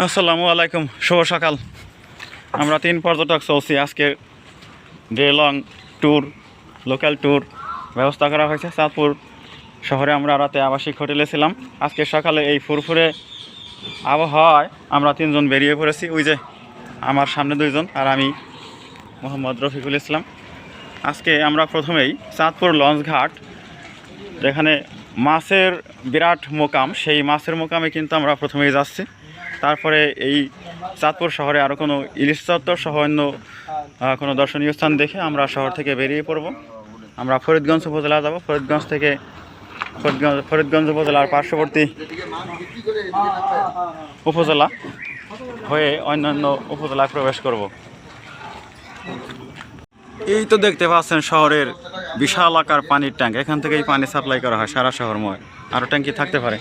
আসসালামু আলাইকুম, শুভ সকাল। আমরা তিন পর্যটক চলছি। আজকে day long tour local tour ব্যবস্থা করা হয়েছে। চাঁদপুর শহরে আমরা রাতে আবাসিক হোটেলে ছিলাম। আজকে সকালে এই ফুরফুরে আবহাওয়ায় আমরা তিনজন বেরিয়ে পড়েছি। ওই যে আমার সামনে দুইজন আর আমি মোহাম্মদ রফিকুল ইসলাম। আজকে আমরা প্রথমেই চাঁদপুর লঞ্চ ঘাট, যেখানে মাছের বিরাট মোকাম। সেই মাছের মোকামে কিন্তু আমরা প্রথমেই যাচ্ছি। তারপরে এই চাঁদপুর শহরে আরও কোনো ইলিশ চত্বর সহ অন্য কোনো দর্শনীয় স্থান দেখে আমরা শহর থেকে বেরিয়ে পড়ব। আমরা ফরিদগঞ্জ উপজেলা যাব। ফরিদগঞ্জ থেকে ফরিদগঞ্জ ফরিদগঞ্জ উপজেলার পার্শ্ববর্তী উপজেলা হয়ে অন্যান্য উপজেলায় প্রবেশ করব। এই তো দেখতে পাচ্ছেন শহরের বিশাল আকার পানির ট্যাঙ্ক। এখান থেকেই পানি সাপ্লাই করা হয় সারা শহরময়। আরও ট্যাঙ্কি থাকতে পারে।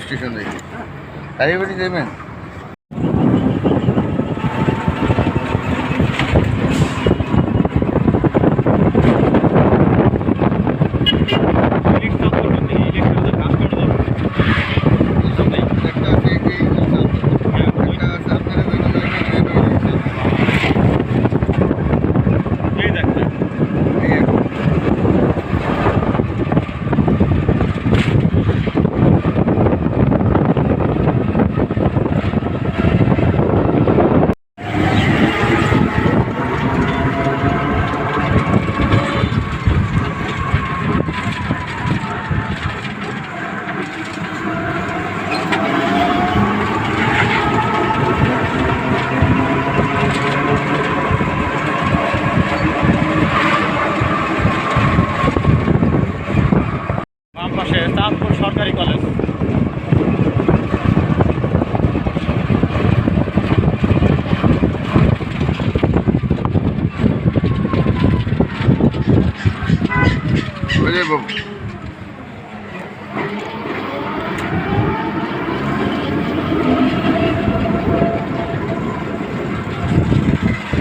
বড় স্টেশন দেখি কালীবাড়ি যাবেন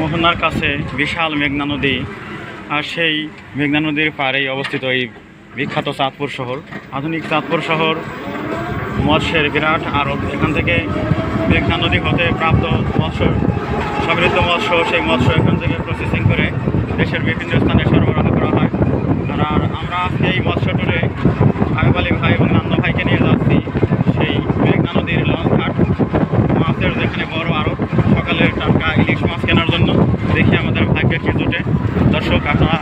মোহনার কাছে বিশাল মেঘনা নদী আর সেই মেঘনা নদীর পাড়েই অবস্থিত এই বিখ্যাত চাঁদপুর শহর। আধুনিক চাঁদপুর শহর মৎস্যের বিরাট আড়ত। এখান থেকে মেঘনা নদী হতে প্রাপ্ত মৎস্য, সমৃদ্ধ মৎস্য, সেই মৎস্য এখান থেকে প্রসেসিং করে দেশের বিভিন্ন স্থানে সরবরাহ করা হয়। আর আমরা এই মৎস্য টুরে আয়ুব ভাই এবং নান্দ ভাইকে নিয়ে যাচ্ছি। সেই মেঘনা নদীর লঞ্চ ঘাট মাছের যেখানে বড় আরও সকালের টাটকা ইলিশ মাছ কেনার জন্য দেখি ভাগ্যের দর্শক, আপনারা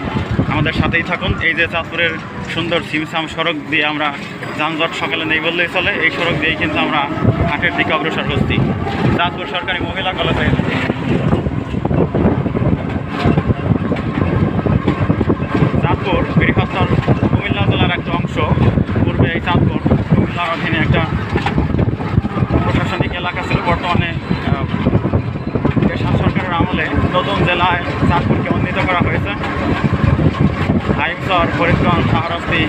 আমাদের সাথেই থাকুন। এই যে চাঁদপুরের সুন্দর সিমসাম সড়ক দিয়ে আমরা যানজট সকালে নেই বললেই চলে। এই সড়ক দিয়েই কিন্তু আমরা হাটের দিকে অগ্রসর হচ্ছি। চাঁদপুর সরকারি মহিলা কলেজে চাঁদপুর বৃহত্তর কুমিল্লা জেলার একটা অংশ পূর্বে এই চাঁদপুর কুমিল্লার অধীনে একটা প্রশাসনিক এলাকা ছিল বর্তমানে আহ, এরশাদ সরকারের আমলে নতুন জেলায় চাঁদপুরকে উন্নীত করা হয়েছে হাইমচর ফরিদগঞ্জ শাহরাস্তি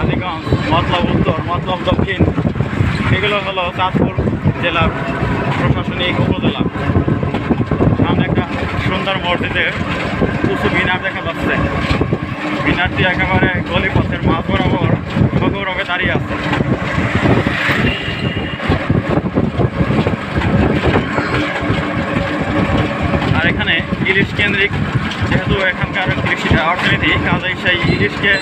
আলীগঞ্জ মতলব উত্তর, মতলব দক্ষিণ। এগুলো হলো চাঁদপুর জেলার প্রশাসনিক উপজেলা। সামনে একটা সুন্দর মসজিদের উঁচু মিনার দেখা যাচ্ছে। মিনারটি একেবারে গলিপথের মাঝ বরাবর সগৌরবে দাঁড়িয়ে আছে। আর এখানে ইলিশ কেন্দ্রিক, যেহেতু এখানকার কৃষি অর্থনীতি কাজেই সেই ইলিশকে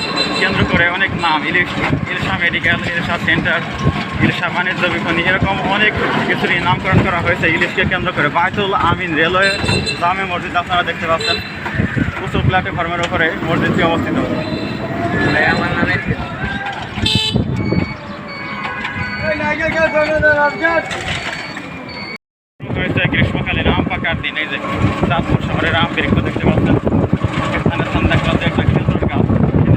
কেন্দ্র করে অনেক নাম, ইলিশ, ইলিশা মেডিকেল, ইলিশা সেন্টার, ইলিশা বাণিজ্য বিপণী, এরকম অনেক কিছুরই নামকরণ করা হয়েছে ইলিশকে কেন্দ্র করে। বাইতুল আমিন রেলওয়ে জামে মসজিদ, আপনারা দেখতে পাচ্ছেন, উঁচু প্ল্যাটফর্মের ওপরে মসজিদটি অবস্থিত। হয়েছে গ্রীষ্মকালীন আম পাকার দিন। এই যে চাঁদপুর শহরের আম বৃক্ষ দেখতে পাচ্ছেন। এখানে সন্ধ্যা ক্লাসে একটা খেজুর গাছ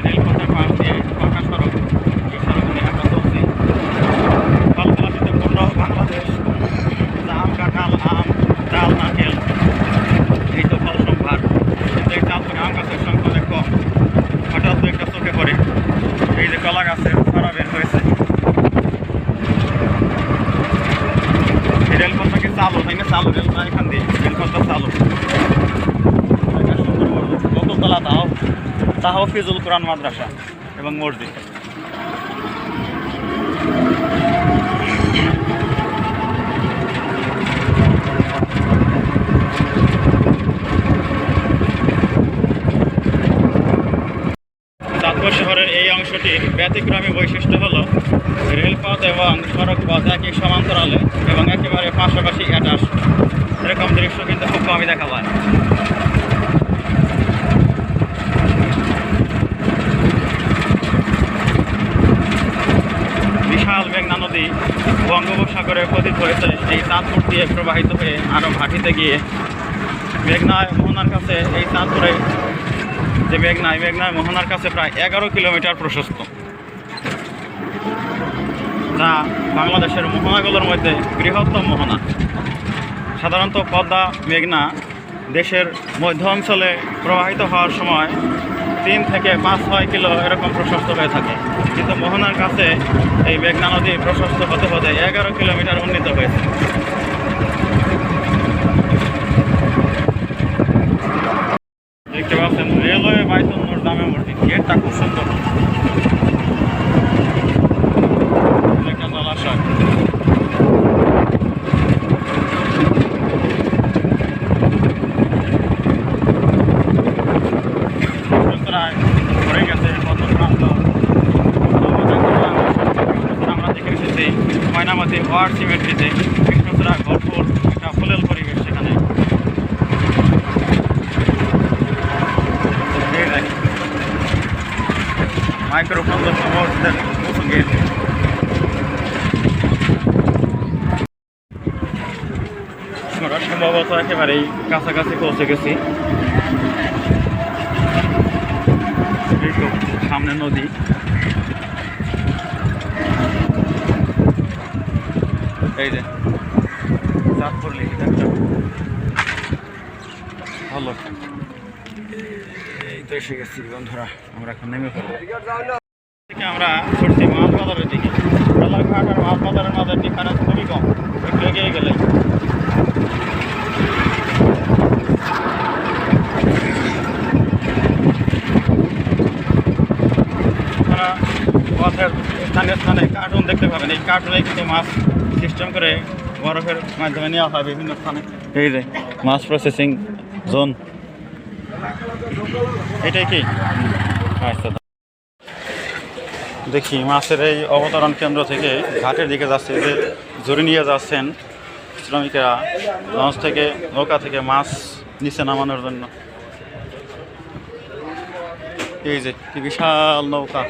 রেলপথের পাশ দিয়ে পাকা সড়ক, এই সড়ক দিয়ে আমরা চলছি। ফলগুলাটিতে পূর্ণ বাংলাদেশ। আম কাঁঠাল, আম, ডাল, নারকেল, এই তো ফল সম্ভার। কিন্তু এই চাঁদপুরে আম গাছের সংখ্যা অনেক কম। হঠাৎ একটা চোখে পড়ে। এই যে কলা গাছের ছড়া বের হয়েছে। এই রেলপথটা কি তাহ তাহফিজুল কোরআন মাদ্রাসা এবং মসজিদ চাঁদপুর শহরের এই অংশটি ব্যতিক্রমী বৈশিষ্ট্য হলো রেলপথ এবং সড়ক পথ একই সমান্তরালে এবং একেবারে পাশাপাশি অ্যাটাচ এরকম দৃশ্য কিন্তু খুব কমই দেখা যায় বিশাল মেঘনা নদী বঙ্গোপসাগরে পতিত হয়েছে এই চাঁদপুর দিয়ে প্রবাহিত হয়ে আরও ভাটিতে গিয়ে মেঘনায় মোহনার কাছে এই চাঁদপুরে যে মেঘনায় মেঘনায় মোহনার কাছে প্রায় এগারো কিলোমিটার প্রশস্ত। যা বাংলাদেশের মোহনাগুলোর মধ্যে বৃহত্তম মোহনা। সাধারণত পদ্মা, মেঘনা দেশের মধ্য অঞ্চলে প্রবাহিত হওয়ার সময় তিন থেকে পাঁচ, ছয় কিলো এরকম প্রশস্ত হয়ে থাকে। কিন্তু মোহনার কাছে এই মেঘনা নদী প্রশস্ত হতে হতে এগারো কিলোমিটার উন্নীত হয়েছে দেখতে পাচ্ছেন রেলওয়ে বাইতুল নূর জামে মসজিদ গেটটা খুব সুন্দর একটা জলাশয় প্রায় ভরে গেছে কত প্রান্ত আমরা দেখে এসেছি ময়নামতি ওয়ার্ড সিমেট্রিতে কৃষ্ণচূড়া ভরপুর একটা ফুলেল পরিবেশ সেখানে। Microphone gate. আমরা সম্ভবত একেবারেই কাছাকাছি পৌঁছে গেছি। সামনে নদী। এই যে, চাঁদপুর একটা ভালো। এই তো এসে গেছি বন্ধুরা, আমরা এখন নেমে পড়ব। থেকে আমরা ছুটছি মাছ বাজারের দিকে। রালাঘাট আর মাছ বাজারের মাঝে ডিফারেন্স খুবই কম, একটু এগিয়ে গেলে পথের স্থানে স্থানে কার্টুন দেখতে পাবেন। এই কার্টুনে কিন্তু মাছ সিস্টেম করে বরফের মাধ্যমে নেওয়া হয় বিভিন্ন স্থানে। এই যে মাছ প্রসেসিং জোন এটাই কি? আচ্ছা। দেখি মাছের এই অবতরণ কেন্দ্র থেকে ঘাটের দিকে যাচ্ছে যে জড়ি নিয়ে যাচ্ছেন শ্রমিকেরা। লঞ্চ থেকে নৌকা থেকে মাছ নিচে নামানোর জন্য। এই যে কি বিশাল নৌকা।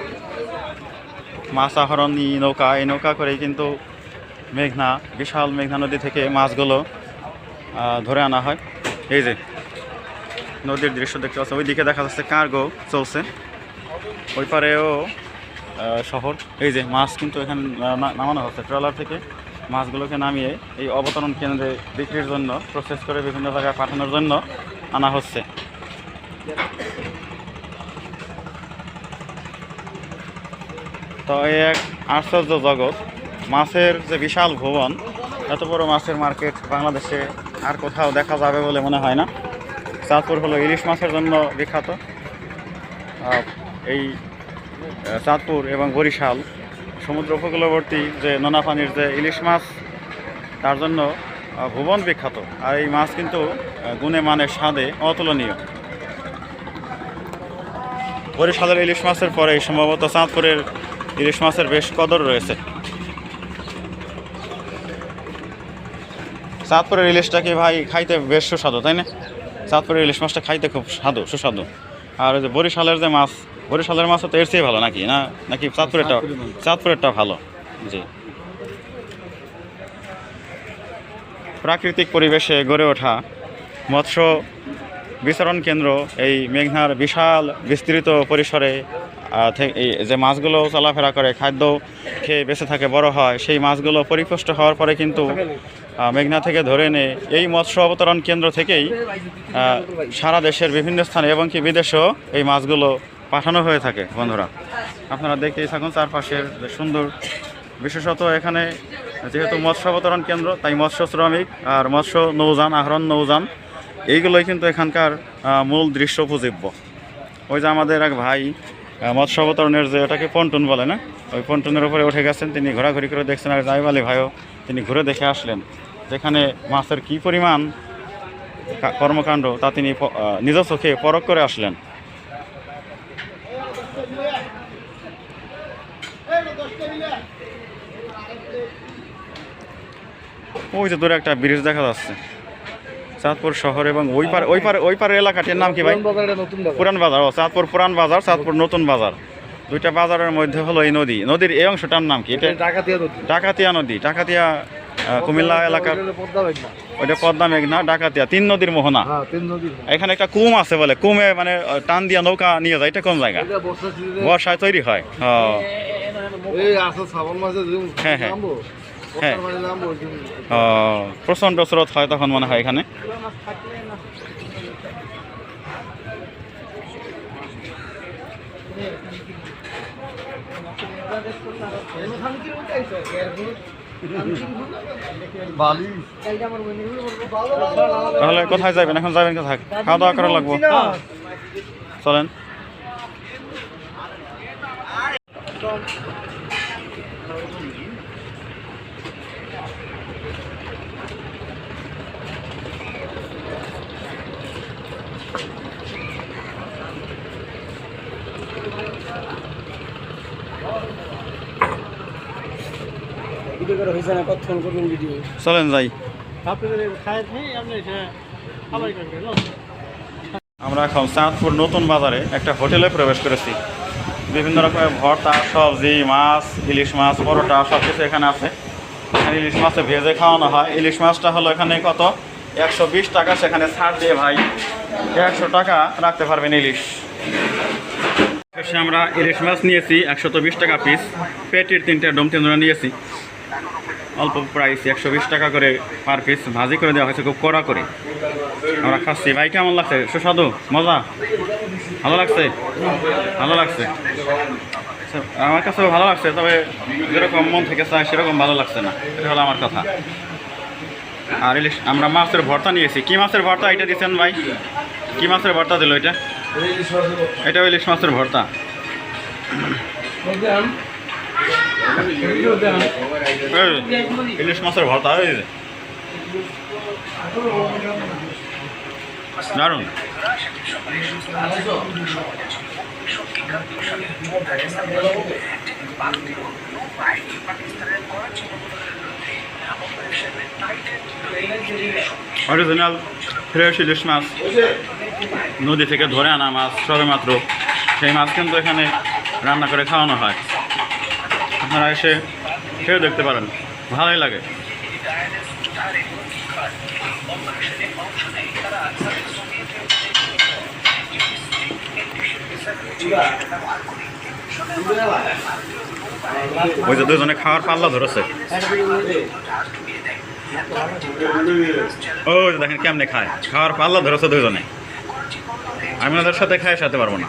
মাছ আহরণী নৌকা এই নৌকা করেই কিন্তু মেঘনা, বিশাল মেঘনা নদী থেকে মাছগুলো ধরে আনা হয়। এই যে, নদীর দৃশ্য দেখতে পাচ্ছেন। ওই দিকে দেখা যাচ্ছে কার্গো চলছে। ওই পারেও শহর। এই যে, মাছ কিন্তু এখানে নামানো হচ্ছে। ট্রলার থেকে মাছগুলোকে নামিয়ে এই অবতরণ কেন্দ্রে বিক্রির জন্য প্রসেস করে বিভিন্ন জায়গায় পাঠানোর জন্য আনা হচ্ছে। তো এই এক আশ্চর্য জগৎ। মাছের যে বিশাল ভুবন, এত বড় মাছের মার্কেট বাংলাদেশে আর কোথাও দেখা যাবে বলে মনে হয় না। চাঁদপুর হলো ইলিশ মাছের জন্য বিখ্যাত। এই চাঁদপুর এবং বরিশাল সমুদ্র উপকূলবর্তী যে নোনা পানির যে ইলিশ মাছ, তার জন্য ভুবন বিখ্যাত। আর এই মাছ কিন্তু গুণে মানে স্বাদে অতুলনীয়। বরিশালের ইলিশ মাছের পরে সম্ভবত চাঁদপুরের ইলিশ মাছের বেশ কদর রয়েছে। চাঁদপুরের ইলিশটা কি ভাই খাইতে বেশ সুস্বাদু তাই না? চাঁদপুরের ইলিশ মাছটা খাইতে খুব স্বাদু সুস্বাদু। আর ওই যে বরিশালের যে মাছ বরিশালের মাছও তো এর চেয়ে ভালো নাকি? না নাকি চাঁদপুরেরটা চাঁদপুরেরটা ভালো। জি। প্রাকৃতিক পরিবেশে গড়ে ওঠা মৎস্য বিচরণ কেন্দ্র এই মেঘনার বিশাল বিস্তৃত পরিসরে যে মাছগুলো চলাফেরা করে খাদ্য খেয়ে বেঁচে থাকে বড় হয় সেই মাছগুলো পরিপুষ্ট হওয়ার পরে কিন্তু মেঘনা থেকে ধরে এনে এই মৎস্য অবতরণ কেন্দ্র থেকেই সারা দেশের বিভিন্ন স্থানে এবং কি বিদেশেও এই মাছগুলো পাঠানো হয়ে থাকে, বন্ধুরা। আপনারা দেখতেই থাকুন চারপাশের সুন্দর বিশেষত এখানে যেহেতু মৎস্য অবতরণ কেন্দ্র, তাই মৎস্য শ্রমিক আর মৎস্য নৌযান, আহরণ নৌযান, এইগুলোই কিন্তু এখানকার মূল দৃশ্য উপজীব্য। ওই যে আমাদের এক ভাই মৎস্য অবতরণের যে ওটাকে পন্টুন বলে না? ওই পন্টুনের উপরে উঠে গেছেন, তিনি ঘোরাঘুরি করে দেখছেন, আর জাইব ভাইও, তিনি ঘুরে দেখে আসলেন। যেখানে মাছের কি পরিমাণ কর্মকাণ্ড তা তিনি নিজ চোখে পরখ করে আসলেন। ওই যে দূরে একটা ব্রিজ দেখা যাচ্ছে। চাঁদপুর শহর এবং ওই পার ওই পার ওই পারের এলাকাটির নাম কি ভাই? পুরান বাজার। ও চাঁদপুর পুরান বাজার চাঁদপুর নতুন বাজার। দুইটা বাজারের মধ্যে হলো এই নদী। নদীর এই অংশটার নাম কি? এটা ডাকাতিয়া নদী। ডাকাতিয়া আহ, কুমিল্লা এলাকার ওইটা পদ্মা মেঘনা ডাকাতিয়া তিন নদীর মোহনা। এখানে একটা কুম আছে বলে কুমে মানে টান দিয়া নৌকা নিয়ে যায় এটা কোন জায়গা? বর্ষায় তৈরি হয় হ্যাঁ, হ্যাঁ। হ্যাঁ। প্রচণ্ড স্রোত হয় তখন মনে হয় এখানে। তাহলে কোথায় যাবেন? এখন যাবেন কোথায়? খাওয়া দাওয়া করা লাগবো। চলেন। ভিডিও করে হয়েছে না কতক্ষণ করবেন ভিডিও। চলেন যাই। করবেন আমরা এখন চাঁদপুর নতুন বাজারে একটা হোটেলে প্রবেশ করেছি। বিভিন্ন রকমের ভর্তা সবজি মাছ ইলিশ মাছ পরোটা সব কিছু এখানে আছে। এখানে ইলিশ মাছে ভেজে খাওয়ানো হয়। ইলিশ মাছটা হলো এখানে কত? একশো বিশ টাকা সেখানে ছাড় দিয়ে ভাই একশো টাকা রাখতে পারবেন ইলিশ। শেষে আমরা ইলিশ মাছ নিয়েছি একশত বিশ টাকা পিস পেটির তিনটে ডোম তেঁদুরা নিয়েছি। অল্প প্রাইস একশো বিশ টাকা করে পার পিস ভাজি করে দেওয়া হয়েছে খুব কড়া করে। আমরা খাচ্ছি। ভাই কেমন লাগছে? সুস্বাদু? মজা? ভালো লাগছে? ভালো লাগছে? আচ্ছা, আমার কাছেও ভালো লাগছে তবে যেরকম মন থেকে চায় সেরকম ভালো লাগছে না। এটা হলো আমার কথা। আর ইলিশ আমরা মাছের ভর্তা নিয়েছি। কী মাছের ভর্তা এটা দিচ্ছেন ভাই? কী মাছের ভর্তা দিল এটা? এটা ইলিশ মাছের ভর্তা। ইলিশ মাছের ভর্তা যে। দারুণ অরিজিনাল ফ্রেশ ইলিশ মাছ নদী থেকে ধরে আনা মাছ সবে মাত্র সেই মাছ কিন্তু এখানে রান্না করে খাওয়ানো হয় আপনারা এসে খেয়ে দেখতে পারেন। ভালোই লাগে। ওই যে দুজনে খাওয়ার পাল্লা ধরেছে। ও দেখেন কেমনে খায়। খাওয়ার পাল্লা ধরেছে দুজনে। আমি ওদের সাথে খায় সাথে পারব না।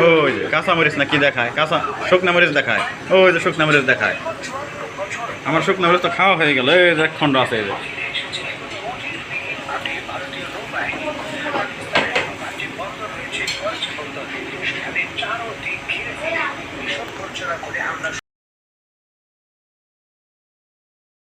ওই যে কাঁচা মরিচ না কি দেখায়? কাঁচা শুকনা মরিচ দেখায়। ওই যে শুকনা মরিচ দেখায়। আমার শুকনা মরিচ তো খাওয়া হয়ে গেল, এই যে খণ্ড আছে এই যে।